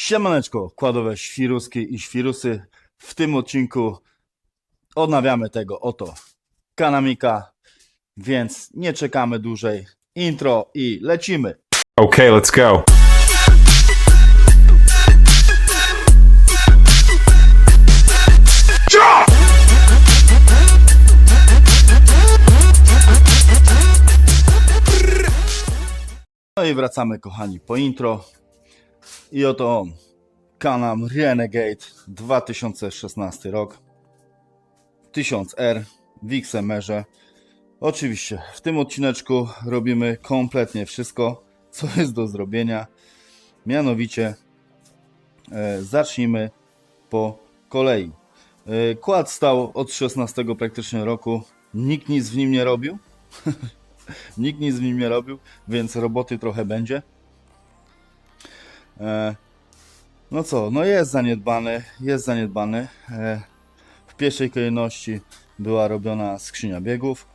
Siemaneczko, kładowe świruski i świrusy. W tym odcinku odnawiamy tego oto kanamika, więc nie czekamy dłużej. Intro i lecimy. Okay, let's go. No i wracamy kochani po intro. I oto. Kanam Renegade 2016 rok. 1000R w XMR-ze. Oczywiście w tym odcineczku robimy kompletnie wszystko, co jest do zrobienia. Mianowicie e, zacznijmy po kolei. E, kład stał od 16 praktycznie roku. Nikt nic w nim nie robił. Nikt nic w nim nie robił, więc roboty trochę będzie. E, no co, no jest zaniedbany, jest zaniedbany. E, w pierwszej kolejności była robiona skrzynia biegów.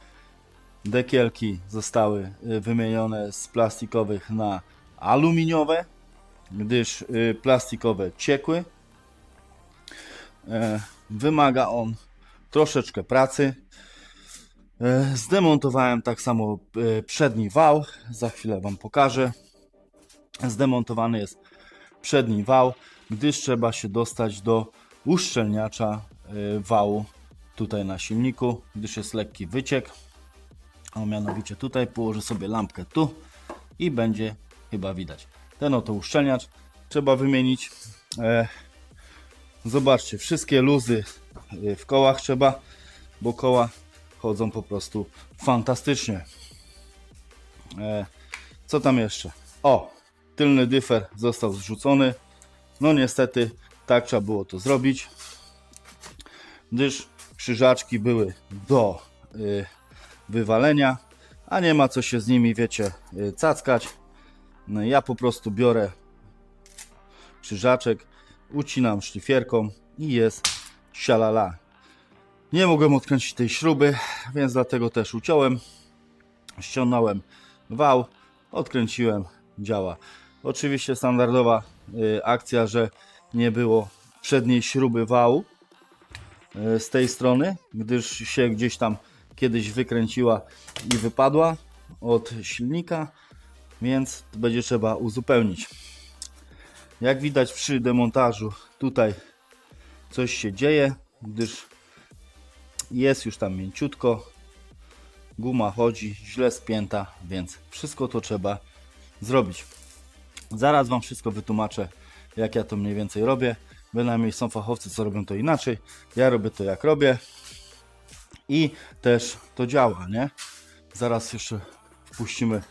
Dekielki zostały y, wymienione z plastikowych na aluminiowe, gdyż plastikowe ciekły. E, Wymaga on troszeczkę pracy. E, Zdemontowałem tak samo e, przedni wał, za chwilę Wam pokażę. Zdemontowany jest przedni wał, gdyż trzeba się dostać do uszczelniacza e, wału tutaj na silniku, gdyż jest lekki wyciek. A mianowicie tutaj położę sobie lampkę tu i będzie chyba widać. Ten oto uszczelniacz trzeba wymienić. E, zobaczcie, wszystkie luzy e, w kołach trzeba, bo koła chodzą po prostu fantastycznie. E, co tam jeszcze? O, tylny dyfer został zrzucony. No niestety tak trzeba było to zrobić, gdyż krzyżaczki były do y, wywalenia, a nie ma co się z nimi, wiecie, y, cackać. No, ja po prostu biorę krzyżaczek, ucinam szlifierką i jest sialala. Nie mogłem odkręcić tej śruby, więc dlatego też uciąłem. Ściągnąłem wał, odkręciłem, działa. Oczywiście standardowa y, akcja, że nie było przedniej śruby wału y, z tej strony, gdyż się gdzieś tam kiedyś wykręciła i wypadła od silnika, więc będzie trzeba uzupełnić. Jak widać przy demontażu tutaj coś się dzieje, gdyż jest już tam mięciutko, guma chodzi, źle spięta, więc wszystko to trzeba zrobić. Zaraz Wam wszystko wytłumaczę, jak ja to mniej więcej robię. Bynajmniej są fachowcy, co robią to inaczej. Ja robię to jak robię i też to działa, nie? Zaraz jeszcze wpuścimy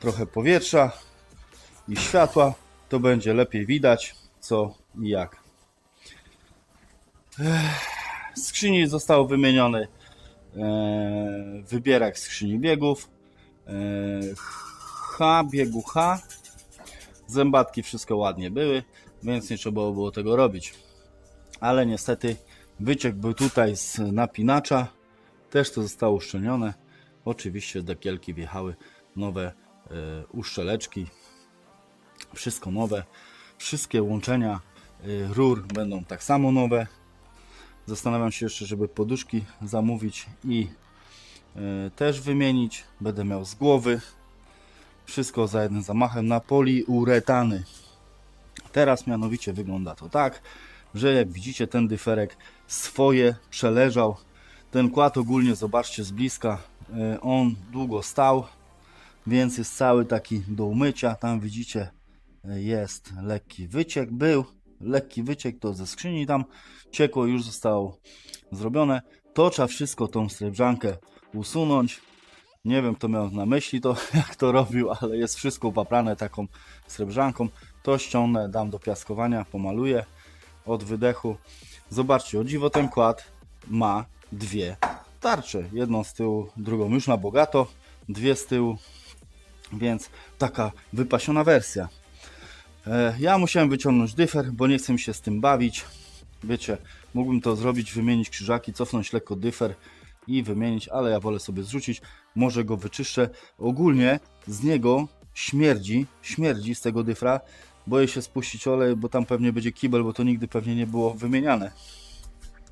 trochę powietrza i światła, to będzie lepiej widać co i jak. Skrzyni został wymieniony e, wybierak skrzyni biegów, e, H, biegu H, zębatki wszystko ładnie były, więc nie trzeba było tego robić. Ale niestety wyciek był tutaj z napinacza, też to zostało uszczelnione. Oczywiście dekielki wjechały nowe e, uszczeleczki, wszystko nowe, wszystkie łączenia e, rur będą tak samo nowe. Zastanawiam się jeszcze, żeby poduszki zamówić i e, też wymienić. Będę miał z głowy. Wszystko za jednym zamachem na poliuretany. Teraz mianowicie wygląda to tak, że jak widzicie ten dyferek swoje przeleżał. Ten kład ogólnie zobaczcie z bliska. e, On długo stał, więc jest cały taki do umycia. Tam widzicie e, jest lekki wyciek. Był lekki wyciek, to ze skrzyni tam ciekło, już zostało zrobione. To trzeba wszystko tą srebrzankę usunąć. Nie wiem, kto miał na myśli to, jak to robił, ale jest wszystko upaprane taką srebrzanką. To ściągnę, dam do piaskowania, pomaluję od wydechu. Zobaczcie, o dziwo ten kład ma dwie tarcze. Jedną z tyłu, drugą już na bogato, dwie z tyłu, więc taka wypasiona wersja. E, Ja musiałem wyciągnąć dyfer, bo nie chcę się z tym bawić. Wiecie, mógłbym to zrobić, wymienić krzyżaki, cofnąć lekko dyfer i wymienić, ale ja wolę sobie zrzucić. Może go wyczyszczę. Ogólnie z niego śmierdzi, śmierdzi z tego dyfra boję się spuścić olej, bo tam pewnie będzie kibel, bo to nigdy pewnie nie było wymieniane.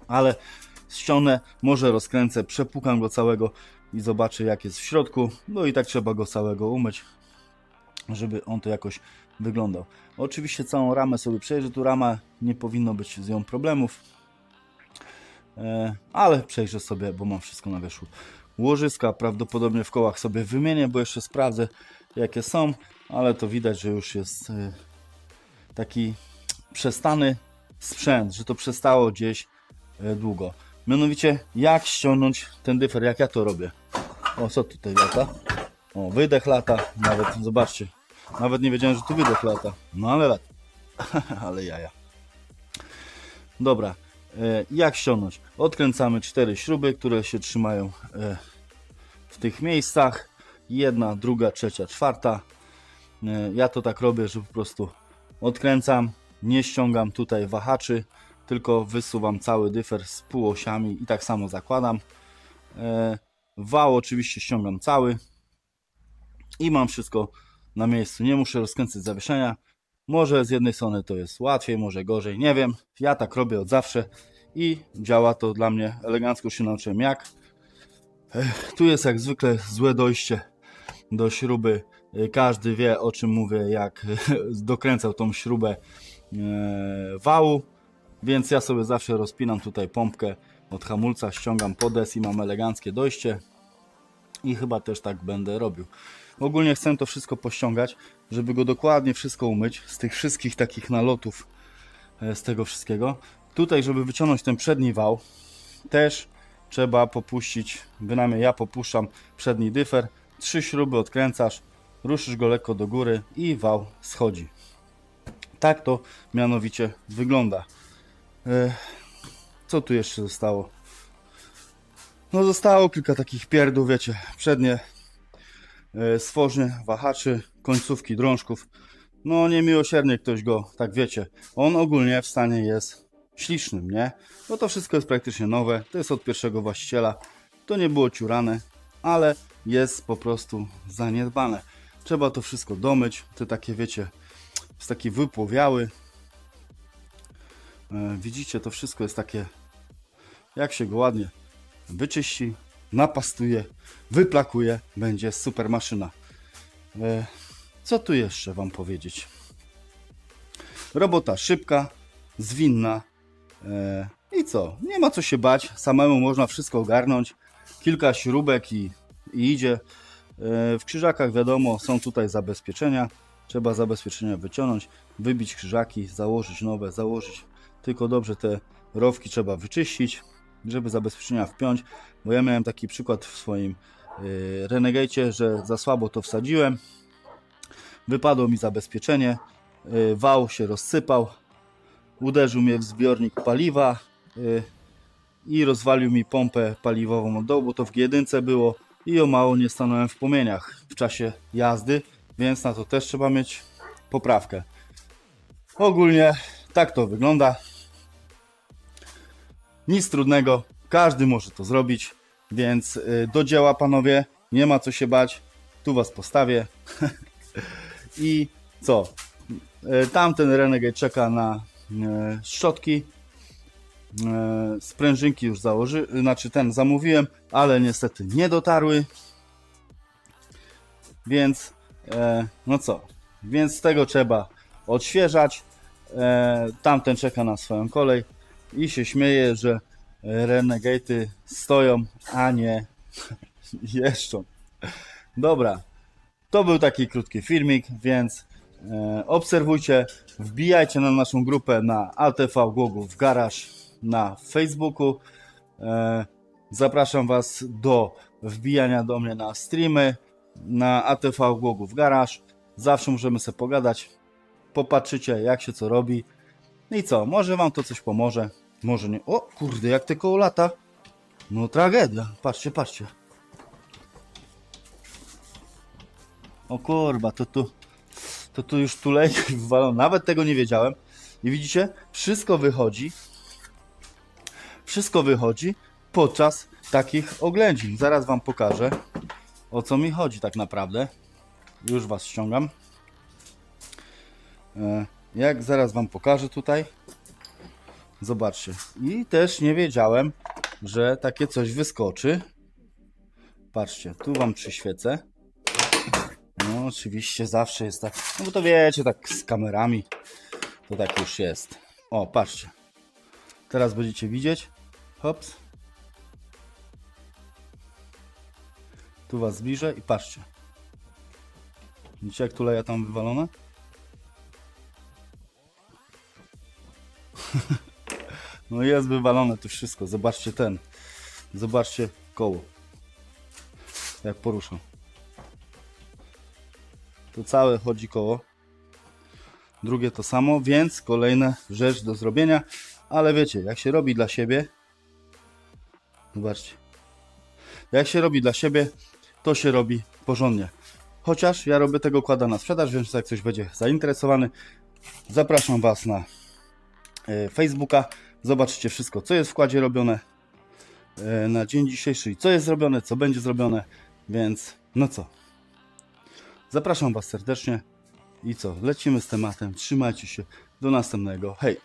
Ale ściągnę, może rozkręcę, przepukam go całego i zobaczę jak jest w środku. No i tak trzeba go całego umyć, żeby on to jakoś wyglądał. Oczywiście całą ramę sobie przejrzę, tu rama nie powinno być z nią problemów. E, ale przejrzę sobie, bo mam wszystko na wierzchu. Łożyska prawdopodobnie w kołach sobie wymienię, bo jeszcze sprawdzę jakie są, ale to widać, że już jest e, taki przestany sprzęt, że to przestało gdzieś e, długo. Mianowicie jak ściągnąć ten dyfer, jak ja to robię. O, co tutaj lata? O, wydech lata, nawet zobaczcie. Nawet nie wiedziałem, że tu wydech lata. No ale lata. ale jaja. Dobra, jak ściągnąć? Odkręcamy cztery śruby, które się trzymają e, w tych miejscach. Jedna, druga, trzecia, czwarta. E, Ja to tak robię, że po prostu odkręcam, nie ściągam tutaj wahaczy, tylko wysuwam cały dyfer z półosiami i tak samo zakładam. E, Wał oczywiście ściągam cały i mam wszystko na miejscu. Nie muszę rozkręcać zawieszenia. Może z jednej strony to jest łatwiej, może gorzej, nie wiem. Ja tak robię od zawsze i działa to dla mnie elegancko. Się nauczyłem jak. Tu jest jak zwykle złe dojście do śruby. Każdy wie o czym mówię, jak dokręcał tą śrubę wału. Więc ja sobie zawsze rozpinam tutaj pompkę od hamulca, ściągam podes i mam eleganckie dojście. I chyba też tak będę robił. Ogólnie chcę to wszystko pościągać, żeby go dokładnie wszystko umyć z tych wszystkich takich nalotów e, z tego wszystkiego. Tutaj, żeby wyciągnąć ten przedni wał, też trzeba popuścić, bynajmniej ja popuszczam przedni dyfer. Trzy śruby odkręcasz, ruszysz go lekko do góry i wał schodzi. Tak to mianowicie wygląda. E, Co tu jeszcze zostało? No zostało kilka takich pierdół, wiecie, przednie e, stworznie, wahaczy, końcówki drążków. No niemiłosiernie ktoś go, tak wiecie. On ogólnie w stanie jest ślicznym, nie? Bo to wszystko jest praktycznie nowe, to jest od pierwszego właściciela. To nie było ciurane, ale jest po prostu zaniedbane. Trzeba to wszystko domyć, te takie wiecie, jest taki wypłowiały. E, Widzicie, to wszystko jest takie, jak się go ładnie wyczyści, napastuje, wyplakuje, będzie super maszyna. E, Co tu jeszcze Wam powiedzieć? Robota szybka, zwinna. E, I co? Nie ma co się bać. Samemu można wszystko ogarnąć. Kilka śrubek i, i idzie. E, W krzyżakach wiadomo, są tutaj zabezpieczenia. Trzeba zabezpieczenia wyciągnąć, wybić krzyżaki, założyć nowe, założyć. Tylko dobrze te rowki trzeba wyczyścić, żeby zabezpieczenia wpiąć. Bo ja miałem taki przykład w swoim yy, Renegate'cie, że za słabo to wsadziłem. Wypadło mi zabezpieczenie, yy, wał się rozsypał, uderzył mnie w zbiornik paliwa yy, i rozwalił mi pompę paliwową od dołu, bo to w G1 było i o mało nie stanąłem w płomieniach w czasie jazdy, więc na to też trzeba mieć poprawkę. Ogólnie tak to wygląda. Nic trudnego, każdy może to zrobić, więc y, do dzieła panowie, nie ma co się bać. Tu was postawię. I co? Y, Tamten Renegade czeka na y, szczotki. Sprężynki już założy, znaczy ten zamówiłem, ale niestety nie dotarły. Więc no co? Więc tego trzeba odświeżać. Tamten czeka na swoją kolej i się śmieje, że Renegaty stoją, a nie jeżdżą. Dobra, to był taki krótki filmik, więc e, obserwujcie, wbijajcie na naszą grupę na ATV Głogów Garaż na Facebooku. E, zapraszam Was do wbijania do mnie na streamy na ATV Głogów Garaż. Zawsze możemy sobie pogadać, popatrzycie jak się co robi. I co, może Wam to coś pomoże, może nie. O kurde, jak te koło lata. No tragedia, patrzcie, patrzcie. O kurwa, to tu, to tu już tulejki wywalą. Nawet tego nie wiedziałem. I widzicie, wszystko wychodzi. Wszystko wychodzi podczas takich oględzin. Zaraz wam pokażę, o co mi chodzi tak naprawdę. Już was ściągam. E, Jak zaraz Wam pokażę tutaj. Zobaczcie. I też nie wiedziałem, że takie coś wyskoczy. Patrzcie, tu Wam przyświecę. No oczywiście zawsze jest tak, no bo to wiecie, tak z kamerami to tak już jest. O, patrzcie. Teraz będziecie widzieć. Hops. Tu Was zbliżę i patrzcie. Widzicie jak tuleja tam wywalone? No jest wywalone to wszystko. Zobaczcie ten. Zobaczcie koło. Jak poruszam. To całe chodzi koło. Drugie to samo, więc kolejna rzecz do zrobienia. Ale wiecie, jak się robi dla siebie. Zobaczcie. Jak się robi dla siebie, to się robi porządnie. Chociaż ja robię tego kłada na sprzedaż, więc jak ktoś będzie zainteresowany, zapraszam Was na e, Facebooka. Zobaczycie wszystko, co jest w kładzie robione e, na dzień dzisiejszy i co jest zrobione, co będzie zrobione. Więc no co. Zapraszam Was serdecznie i co, lecimy z tematem. Trzymajcie się. Do następnego. Hej!